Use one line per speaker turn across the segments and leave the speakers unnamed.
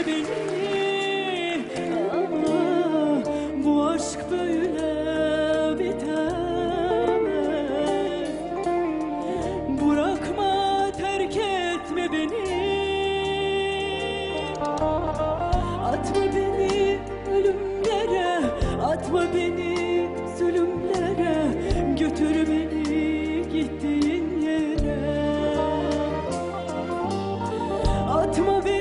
üzme beni ama bu aşk böyle bitemez. Bırakma terk etme beni. Atma beni ölümlere, atma beni zulümlere, götür beni gittiğin yere. Atma beni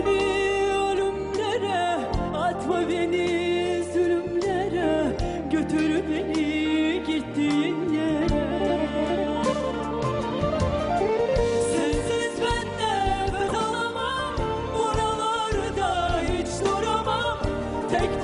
Bırakma beni zulümlere Götür beni gittiğin yere. Sensiz ben de ben alamam Buralarda hiç duramam. Tek